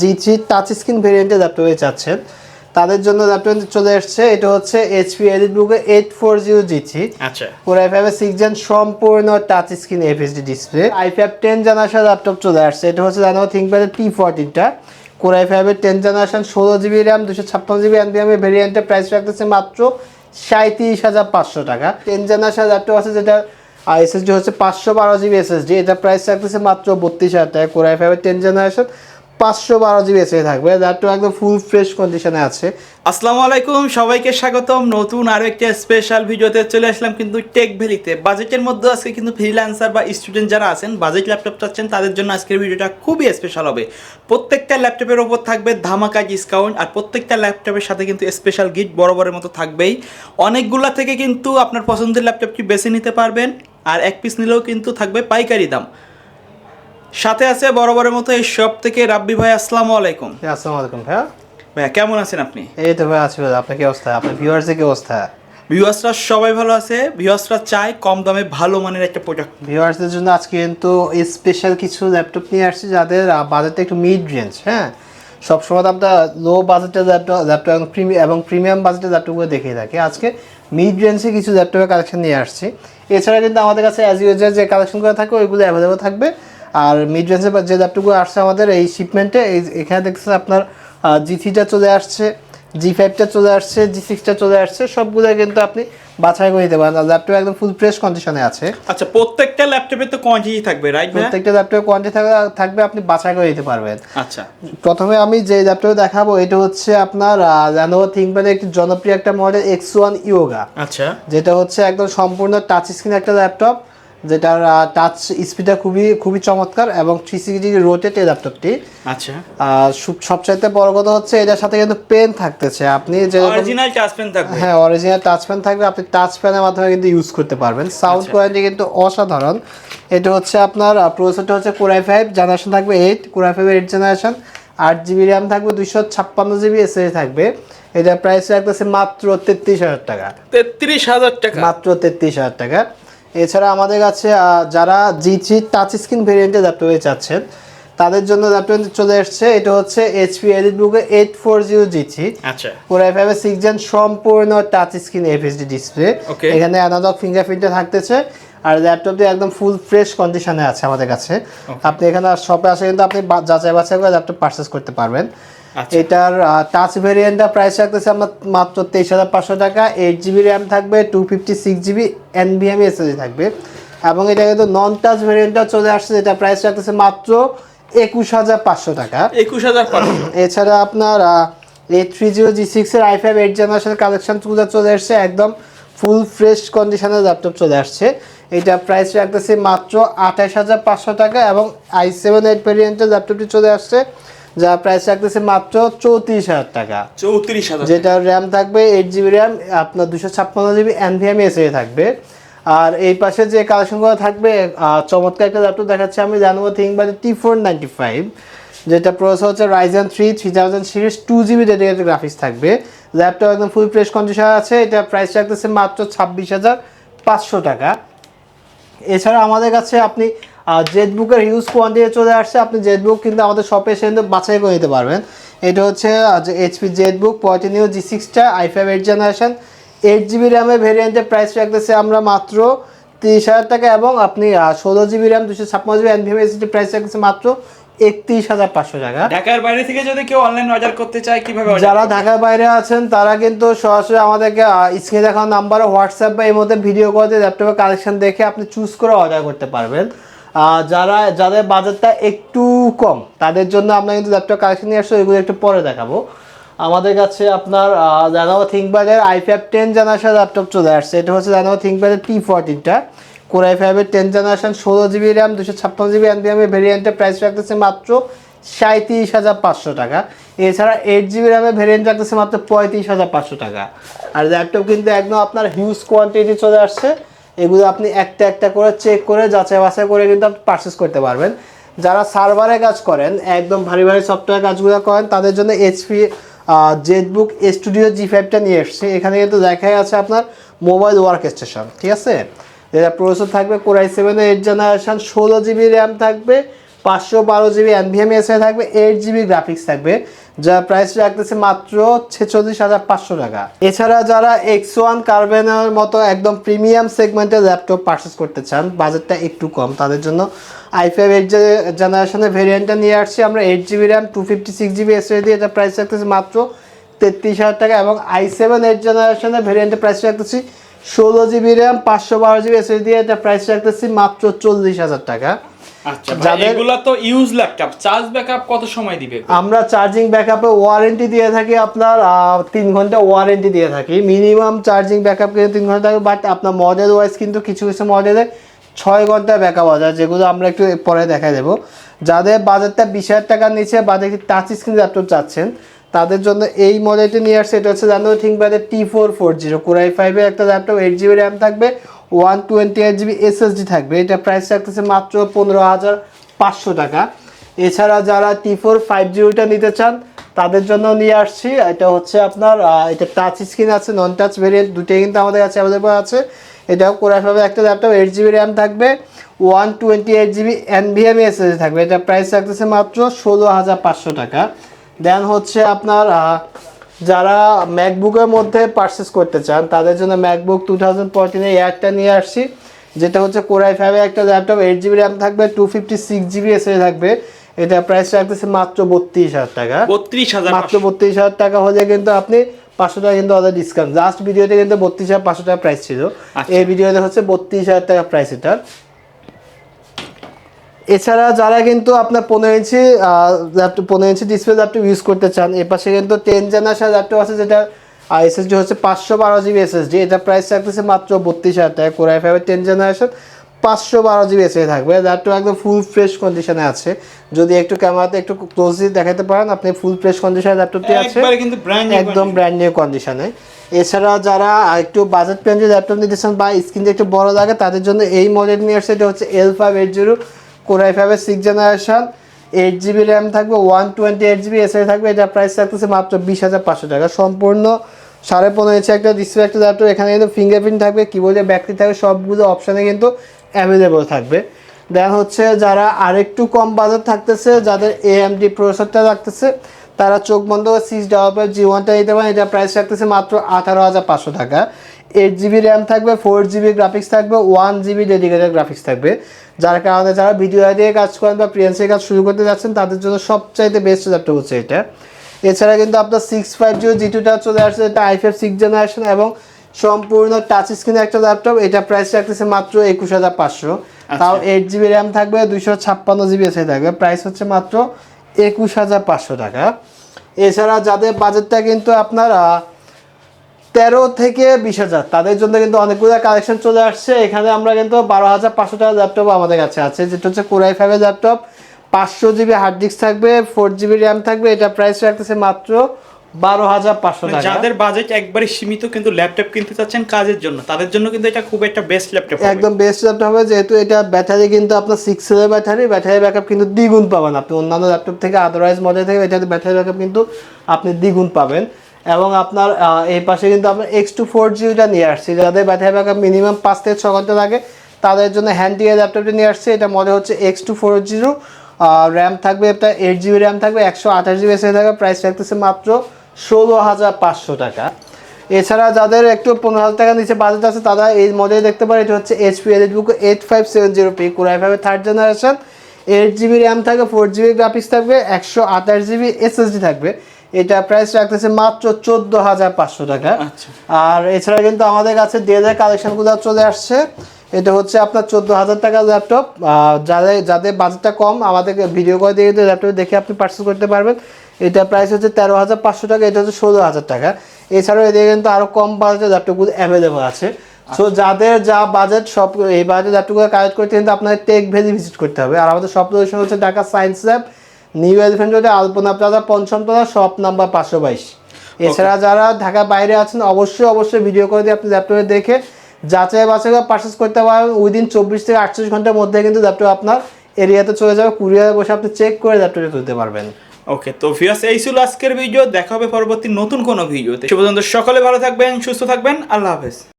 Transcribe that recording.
জি three touch screen ভেরিয়েন্টে ল্যাপটপে চাচ্ছেন তাদের জন্য ল্যাপটপ চলে আসছে এটা হচ্ছে এইচপি এলিট বুকে eight four zero G three আচ্ছা। কোর আই ফাইভের সিক্স জেন সম্পূর্ণ touch screen FSD display I five ten generation laptop চলে আসছে এটা হচ্ছে জানো থিঙ্কপ্যাডের টি। ফোরটিনটা কোর আই ফাইভের টেন জেনারেশন ষোলো জিবি র্যাম দুশো ছাপ্পান্ন জিবি এনবিএমের ভেরিয়েন্টের প্রাইস রাখতেছে মাত্র সাঁত্রিশ হাজার পাঁচশো টাকা। টেন জেনারেশন ল্যাপটপ আছে যেটা এসএসডি হচ্ছে পাঁচশো বারো জিবি এসএসডি এটা প্রাইস রাখতেছে মাত্র বত্রিশ হাজার টাকা। কোর আই ফাইভের টেন জেনারেশন পাঁচশো বারো জিবি এসএসডি থাকবে ল্যাপটপ একদম ফুল ফ্রেশ কন্ডিশনে আছে। আসসালামু আলাইকুম, সবাইকে স্বাগতম। নতুন আরও একটা স্পেশাল ভিডিওতে চলে আসলাম কিন্তু টেক ভ্যালিতে বাজেটের মধ্যে আজকে কিন্তু ফ্রিল্যান্সার বা স্টুডেন্ট যারা আছেন বাজেট ল্যাপটপ চাচ্ছেন, তাদের জন্য আজকের ভিডিওটা খুবই স্পেশাল হবে। প্রত্যেকটা ল্যাপটপের ওপর থাকবে ধামাকা ডিসকাউন্ট আর প্রত্যেকটা ল্যাপটপের সাথে কিন্তু স্পেশাল গিফট বরাবরের মতো থাকবেই। অনেকগুলা থেকে কিন্তু আপনার পছন্দের ল্যাপটপটি বেছে নিতে পারবেন, আর এক পিস নিলেও কিন্তু থাকবে পাইকারি দাম। সাথে আছে বরাবরের মতো এই সব থেকে রাব্বি ভাই আসসালামু আলাইকুম। আসসালামু আলাইকুম ভাইয়া। ভাইয়া কেমন আছেন আপনি? এই তো ভাই আছি ভাই আপনার কি অবস্থা? আপনার ভিউয়ার্সের কি অবস্থা? ভিউয়ার্সরা সবাই ভালো আছে ভিউয়ার্সরা চায় কম দামে ভালো মানের একটা প্রোডাক্ট ভিউয়ার্সদের জন্য আজকে কিন্তু স্পেশাল কিছু ল্যাপটপ নিয়ে আসছি যাদের বাজেটটা একটু মিড রেঞ্জ হ্যাঁ? সবসময় তো আমরা লো বাজেটের ল্যাপটপ ল্যাপটপ এবং প্রিমিয়াম এবং প্রিমিয়াম বাজেটের ল্যাপটপগুলো দেখিয়ে থাকি। আজকে মিড রেঞ্জে কিছু ল্যাপটপের কালেকশন নিয়ে আসছি। এছাড়া কিন্তু আমাদের কাছে অ্যাজ ইউজার যে কালেকশনগুলো থাকে ওইগুলো অ্যাভেলেবল থাকবে। আর মিড রেঞ্জে যে ল্যাপটপগুলো আসছে আমাদের এই শিপমেন্টে এই এখানে দেখতেছেন আপনার জি থ্রিটা চলে আসছে জি ফাইভটা চলে আসছে জি সিক্সটা চলে আসছে সবগুলো কিন্তু আপনি বাছাই করে নিতে পারেন। ল্যাপটপ একদম ফুল ফ্রেশ কন্ডিশনে আছে। আচ্ছা প্রত্যেকটা ল্যাপটপে তো কোয়ান্টিটি থাকবে রাইট প্রত্যেকটা ল্যাপটপে কোয়ান্টিটি থাকবে আপনি বাছাই করে নিতে পারবেন। আচ্ছা। প্রথমে আমি যে ল্যাপটপ দেখাবো এটা হচ্ছে আপনার ল্যানোভো থিঙ্কপ্যাডের একটি জনপ্রিয় একটা মডেল এক্স ওয়ান ইয়োগা আচ্ছা। যেটা হচ্ছে একদম সম্পূর্ণ টাচ স্ক্রিন একটা ল্যাপটপ যেটার টাচ স্পিডটা খুবই খুবই চমৎকার এবং থ্রি সিক্সটি রোটেট এই ল্যাপটপটি আচ্ছা। সবচাইতে বড় কথা হচ্ছে এটার সাথে কিন্তু পেন থাকতেছে। আপনি যে অরিজিনাল টাচ পেন থাকবে। হ্যাঁ অরিজিনাল টাচ পেন থাকবে। আপনি টাচ পেনের মাধ্যমে কিন্তু ইউজ করতে পারবেন। সাউন্ড আচ্ছা। কোয়ালিটি কিন্তু অসাধারণ। এটা হচ্ছে আপনার প্রসেসরটা হচ্ছে কোরাই ফাইভ জেনারেশন থাকবে eight core I five eight generation আট জিবি র্যাম থাকবে দুইশো ছাপ্পান্ন জিবি এসএসডি থাকবে। এটার প্রাইস রাখতেছে মাত্র তেত্রিশ হাজার টাকা। তেত্রিশ হাজার টাকা। মাত্র তেত্রিশ হাজার টাকা। এছাড়া আমাদের কাছে যারা জি থ্রি টাচ স্ক্রিন ভেরিয়েন্টে ল্যাপটপে চাচ্ছেন তাদের জন্য ল্যাপটপ চলে আসছে এটা হচ্ছে এইচপি এলিট বুকে eight four zero G three আচ্ছা। আই ফাইভ সিক্স জেন সম্পূর্ণ টাচ স্ক্রিন এফএসডি ডিসপ্লে. এখানে অ্যানালগ ফিঙ্গারপ্রিন্টে থাকতেছে আর ল্যাপটপটি একদম ফুল ফ্রেশ কন্ডিশনে আছে আমাদের কাছে। আপনি এখানে শপে আসে কিন্তু আপনি যাচাই বাছাই করে ল্যাপটপ পারচেস করতে পারবেন। এটার টাচ ভেরিয়েন্টটা প্রাইস রাখতেছে আমরা মাত্র তেইশ হাজার পাঁচশো টাকা এইট জিবি র্যাম থাকবে two fifty six GB NVM SSD থাকবে। এবং এটা কিন্তু নন টাচ ভেরিয়েন্টটা চলে আসছে যেটা প্রাইস রাখতেছে মাত্র একুশ হাজার পাঁচশো টাকা। একুশ হাজার এছাড়া আপনার eight three zero G six এর আই ফাইভ এইট জেনারেশনের কালেকশনগুলো চলে আসছে একদম ফুল ফ্রেশ কন্ডিশনের ল্যাপটপ চলে আসছে। এটা প্রাইস রাখতেছে মাত্র আঠাশ হাজার পাঁচশো টাকা এবং আই সেভেন এইট ভেরিয়েন্টের ল্যাপটপটি চলে আসছে। যা প্রাইস রাখতেছে মাত্র চৌত্রিশ হাজার টাকা। চৌত্রিশ হাজার যেটা র্যাম থাকবে এইট জিবি র্যাম আপনার দুশো ছাপ্পান্ন জিবি এনভিএম এসে থাকবে। আর এই পাশে যে কালেকশনগুলো থাকবে আহ, চমৎকার একটা ল্যাপটপ দেখাচ্ছে আমি জানব ThinkPad T four ninety five যেটা প্রসেসর হচ্ছে Ryzen three three thousand series two GB dedicated graphics থাকবে। ল্যাপটপ একদম ফুল ফ্রেশ কন্ডিশন আছে এটা প্রাইস রাখতেছে মাত্র ছাব্বিশ হাজার পাঁচশো টাকা। এছাড়া আমাদের কাছে আপনি জেড বুকের হিউজ কোয়ান্টিটি চলে আসছে। আপনি জেড বুক কিন্তু আমাদের শপে এসে কিন্তু বাছাই করে নিতে পারবেন। এটা হচ্ছে এইচপি জেড বুক পয়েন্টিনিউ G সিক্সটা I five eight generation eight GB র্যামের ভেরিয়েন্টের প্রাইস রাখতেছে আমরা মাত্র তিরিশ হাজার টাকা এবং আপনি ষোলো জিবি র্যাম দুশো ছাপ্পান্ন জিবি এনভিএম এসিটি প্রাইস রাখতেছে মাত্র একত্রিশ হাজার পাঁচশো টাকা। ঢাকার বাইরে থেকে যদি কেউ অনলাইন অর্ডার করতে চায় কীভাবে যারা ঢাকার বাইরে আছেন তারা কিন্তু সরাসরি আমাদেরকে স্ক্রিনে দেখানো নাম্বার হোয়াটসঅ্যাপ বা এই মধ্যে ভিডিও করে ল্যাপটপের কালেকশন দেখে আপনি চুজ করে অর্ডার করতে পারবেন। যারা, যাদের বাজেটটা একটু কম, তাদের জন্য আমরা কিন্তু ল্যাপটপ কালেকশন নিয়ে আসছি এগুলো একটু পরে দেখাবো। আমাদের কাছে আপনার জানাব থিঙ্কপ্যাডের I five ten generation laptop চলে আসছে। এটা হচ্ছে জানাব থিঙ্কপ্যাডের টি ফোরটিনটা কোর আই ফাইভের টেন জেনারেশন ষোলো জিবি র্যাম দুশো ছাপ্পান্ন জিবি এনবিএমের ভেরিয়েন্টের প্রাইস রাখতেছে মাত্র সাঁত্রিশ হাজার পাঁচশো টাকা। এছাড়া এইট জিবি র্যামের ভেরিয়েন্ট রাখতেছে মাত্র পঁয়ত্রিশ হাজার পাঁচশো টাকা। আর ল্যাপটপ কিন্তু একদম আপনার হিউজ কোয়ান্টিটি চলে আসছে। এগুলো আপনি একটা একটা করে চেক করে যাচাই বাছাই করে কিন্তু আপনি পারচেস করতে পারবেন। যারা সার্ভারে কাজ করেন, একদম ভারী ভারী সফটওয়্যার কাজগুলো করেন, তাদের জন্য এইচপি জেটবুক স্টুডিও জি ফাইভটা নিয়ে এসছে। এখানে কিন্তু দেখাই আছে আপনার মোবাইল ওয়ার্ক স্টেশন ঠিক আছে? যেটা প্রসেসর থাকবে core i seven eight generation ষোলো জিবি র্যাম থাকবে পাঁচশো বারো জিবি এনভিএম এসে থাকবে এইট জিবি গ্রাফিক্স থাকবে যা প্রাইস রাখতেছে মাত্র ছেচল্লিশ হাজার পাঁচশো টাকা। এছাড়া যারা এক্স ওয়ান কার্বেনের মতো একদম প্রিমিয়াম সেগমেন্টের ল্যাপটপ পারচেস করতে চান বাজেটটা একটু কম, তাদের জন্য আই ফাইভ এইট জেনারেশনের ভেরিয়েন্টটা নিয়ে আসছি, আমরা eight GB RAM two fifty six GB SSD এটা প্রাইস রাখতেছে মাত্র তেত্রিশ হাজার টাকা এবং আই সেভেন এইট জেনারেশনের ভেরিয়েন্টের প্রাইস রাখতেছি ষোলো জিবি র্যাম পাঁচশো বারো জিবি এসএসডি এটা প্রাইস রাখতেছি মাত্র চল্লিশ হাজার টাকা। আচ্ছা এগুলা তো ইউজ ল্যাপটপ চার্জ ব্যাকআপ কত সময় দিবে? আমরা চার্জিং ব্যাকআপে ওয়ারেন্টি দিয়ে থাকি আপনার আহ, তিন ঘণ্টা ওয়ারেন্টি দিয়ে থাকি। মিনিমাম চার্জিং ব্যাকআপ কিন্তু তিন ঘণ্টা থাকে বাট আপনার মডেল ওয়াইজ কিন্তু কিছু কিছু মডেলে ছয় ঘণ্টা ব্যাকআপ আছে যেগুলো আমরা একটু পরে দেখা দেবো। যাদের বাজারটা বিশ হাজার টাকার নিচে বা দেখি টাচ স্ক্রিন ল্যাপটপ চাচ্ছেন তাদের জন্য এই মডেলটি নিয়ে আসছে এটা হচ্ছে জানো think T four four zero core I ফাইভের একটা ল্যাপটপ এইট জিবি র্যাম থাকবে one twenty eight GB SSD থাকবে। এটা প্রাইস রাখতেছে মাত্র পনেরো হাজার পাঁচশো টাকা। এছাড়া যারা টি ফোর, ফাইভ জিরোটা নিতে চান, তাদের জন্য নিয়ে আসছি। এটা হচ্ছে আপনার এটা টাচ স্ক্রিন আছে নন টাচ ভেরিয়েন্ট দুটোই কিন্তু আমাদের কাছে অ্যাভেলেবল আছে। এটাও কোরআন ফাইভের একটা ল্যাপটপ এইট জিবি র্যাম থাকবে, one twenty eight GB NVM SSD থাকবে। এটা প্রাইস রাখতেছে মাত্র ষোলো হাজার পাঁচশো টাকা। দেন হচ্ছে আপনার যারা ম্যাকবুকের মধ্যে পারচেস করতে চান তাদের জন্য ম্যাকবুক টু থাউজেন্ড ফোরটিনের এয়ারটা নিয়ে আসছি। যেটা হচ্ছে কোরাই ফাইভের একটা ল্যাপটপ এইট জিবি র্যাম থাকবে two fifty six GB SSD থাকবে। এটা প্রাইস রাখতেছে মাত্র বত্রিশ হাজার টাকা। বত্রিশ হাজার মাত্র বত্রিশ হাজার টাকা হলে কিন্তু আপনি পাঁচশো টাকা কিন্তু ওদের ডিসকাউন্ট লাস্ট ভিডিওতে কিন্তু বত্রিশ হাজার পাঁচশো টাকা প্রাইস ছিল। আচ্ছা। এই ভিডিওতে হচ্ছে বত্রিশ হাজার টাকা প্রাইস এটার এছাড়া যারা কিন্তু আপনার পনেরো ইঞ্চি ল্যাপটপ পনেরো ইঞ্চি ডিসপ্লে ল্যাপটপ ইউজ করতে চান এ পাশে কিন্তু টেন জেনারেশন ল্যাপটপ আছে যেটা এসএসডি হচ্ছে পাঁচশো বারো জিবি এসএসডি এটা প্রাইস রাখতেছে মাত্র বত্রিশ হাজার টাকা। কোরআই ফাইভের টেন জেনারেশন পাঁচশো বারো জিবি এসএসডি থাকবে। ল্যাপটপ একদম ফুল ফ্রেশ কন্ডিশনে আছে। যদি একটু ক্যামেরাতে একটু ক্লোজলি দেখাতে পারেন আপনি ফুল ফ্রেশ কন্ডিশনে ল্যাপটপটি আছে। একদম ব্র্যান্ড নিউ কন্ডিশনে এছাড়া যারা একটু বাজেট প্রেঞ্জের ল্যাপটপ নিতে চান বা স্ক্রিনটা একটু বড় লাগে তাদের জন্য এই মডেল নিয়ে আসছে এটা হচ্ছে L five eight zero core I ফাইভের six generation eight GB RAM থাকবে one twenty eight GB SA থাকবে এটা প্রাইস থাকতেছে মাত্র বিশ হাজার পাঁচশো টাকা। সম্পূর্ণ সাড়ে পনেরো ইঞ্চি একটা ডিসপ্লে একটা ল্যাপটপ এখানে কিন্তু ফিঙ্গারপ্রিন্ট থাকবে কিবোর্ডে ব্যাটারি থাকবে, সবগুলো অপশানে কিন্তু অ্যাভেলেবল থাকবে। দেন হচ্ছে যারা আরেকটু কম বাজার থাকতেছে, যাদের এএমডি প্রসেসরটা রাখতেছে তারা চোখ বন্ধ সিক্স ডেভেলপের জি ওয়ানটা নিতে পারেন এটা প্রাইস রাখতেছে মাত্র আঠারো হাজার পাঁচশো টাকা। এইট জিবি র্যাম থাকবে ফোর জিবি গ্রাফিক্স থাকবে ওয়ান জিবি ডেডিকেটেড গ্রাফিক্স থাকবে। যার কারণে যারা ভিডিও দিয়ে কাজ করেন বা প্রিয়েন্সের কাজ শুরু করতে যাচ্ছেন তাদের জন্য সবচাইতে বেস্ট ল্যাপটপ হচ্ছে এটা। এছাড়া কিন্তু আপনার সিক্স ফাইভ জিরো জি টুটা চলে আসছে এটা আই ফাইভ সিক্স জেনারেশন এবং সম্পূর্ণ টাচ স্ক্রিনের একটা ল্যাপটপ এটা প্রাইস রাখতেছে মাত্র একুশ হাজার পাঁচশো। তাও এইট জিবি র্যাম থাকবে দুইশো ছাপ্পান্ন জিবি এসে থাকবে প্রাইস হচ্ছে মাত্র একুশ হাজার পাঁচশো টাকা। এছাড়া যাদের বাজেটটা কিন্তু আপনার তেরো থেকে বিশ হাজার। তাদের জন্য কিন্তু অনেকগুলো কালেকশন চলে আসছে। এখানে আমরা কিন্তু বারো হাজার পাঁচশো টাকার ল্যাপটপ আমাদের কাছে আছে। যেটা হচ্ছে কোরাই ফাইভের ল্যাপটপ পাঁচশো জিবি হার্ড ডিস্ক থাকবে ফোর জিবি র্যাম থাকবে। এটা প্রাইস রাখতেছে মাত্র বারো হাজার পাঁচশো টাকা। যাদের বাজেট একবারে সীমিত কিন্তু ল্যাপটপ কিনতে চাচ্ছেন কাজের জন্য তাদের জন্য কিন্তু এটা খুব একটা বেস্ট ল্যাপটপ একদম বেস্ট ল্যাপটপ হবে। যেহেতু এটা ব্যাটারি কিন্তু আপনার সিক্স এর ব্যাটারি ব্যাটারি ব্যাকআপ কিন্তু দ্বিগুণ পাবেন আপনি। অন্যান্য ল্যাপটপ থেকে আদারওয়াইজ মডেল থেকে এটা ব্যাটারি ব্যাকআপ কিন্তু আপনি দ্বিগুণ পাবেন। এবং আপনার এই পাশে কিন্তু আপনার এক্স টু ফোর জিবিটা নিয়ে আসছি। যাদের ব্যাটারি ব্যাকআপ মিনিমাম পাঁচ থেকে ছ ঘণ্টা লাগে, তাদের জন্য হ্যান্ডি ল্যাপটপটা নিয়ে আসছে। এটা মডেল হচ্ছে X two four zero RAM থাকবে, এটা এইট জিবি র্যাম থাকবে, একশো আঠাশ জিবি এসে থাকবে প্রাইস রাখতেছে মাত্র ষোলো হাজার পাঁচশো টাকা। এছাড়া যাদের একটু পনেরো হাজার টাকা নিচে বাজেট আছে, তারা এই মডেল দেখতে পারে, এটা হচ্ছে HP elite book eight five seven zero P core I ফাইভের third generation eight GB RAM থাকবে ফোর জিবি গ্রাফিক্স থাকবে, একশো আঠাশ জিবি এসএসডি থাকবে। এটা প্রাইস রাখতেছে মাত্র চোদ্দ হাজার পাঁচশো টাকা। আচ্ছা। আর এছাড়া কিন্তু আমাদের কাছে ডেলের কালেকশনগুলো চলে আসছে। এটা হচ্ছে আপনার চোদ্দ হাজার টাকার ল্যাপটপ যাদের যাদের বাজেটটা কম আমাদেরকে ভিডিও করে দিয়ে ল্যাপটপ দেখে আপনি পার্চেস করতে পারবেন। এটা প্রাইস হচ্ছে তেরো হাজার পাঁচশো টাকা এটা হচ্ছে ষোলো হাজার টাকা। এছাড়াও এদিকে কিন্তু আরও কম বাজেটের ল্যাপটপগুলো অ্যাভেলেবল আছে। সো যাদের যা বাজেট সব এই বাজেট ল্যাপটপগুলো কালেক্ট করতে কিন্তু আপনাদের টেক ভ্যালি ভিজিট করতে হবে। আর আমাদের সব লোকেশন হচ্ছে Dhaka science lab new elephant রোডে আলপনা প্লাজা পঞ্চম তলা শপ নাম্বার পাঁচশো বাইশ। এছাড়া যারা ঢাকা বাইরে আছেন অবশ্যই অবশ্যই ভিডিও করে দিয়ে আপনি ল্যাপটপে দেখে যাচাই বাছাই করে পারচেস করতে পারবেন উইদিন চব্বিশ থেকে আটচল্লিশ ঘণ্টার মধ্যে কিন্তু ল্যাপটপ আপনার এরিয়াতে চলে যাবে। কুরিয়ারে বসে আপনি চেক করে ল্যাপটপে তুলতে পারবেন। ওকে তো ভিউয়ার্স এই ছিল আজকের ভিডিও দেখা হবে পরবর্তী নতুন কোনো ভিডিওতে সে পর্যন্ত সকলে ভালো থাকবেন সুস্থ থাকবেন। আল্লাহ হাফেজ।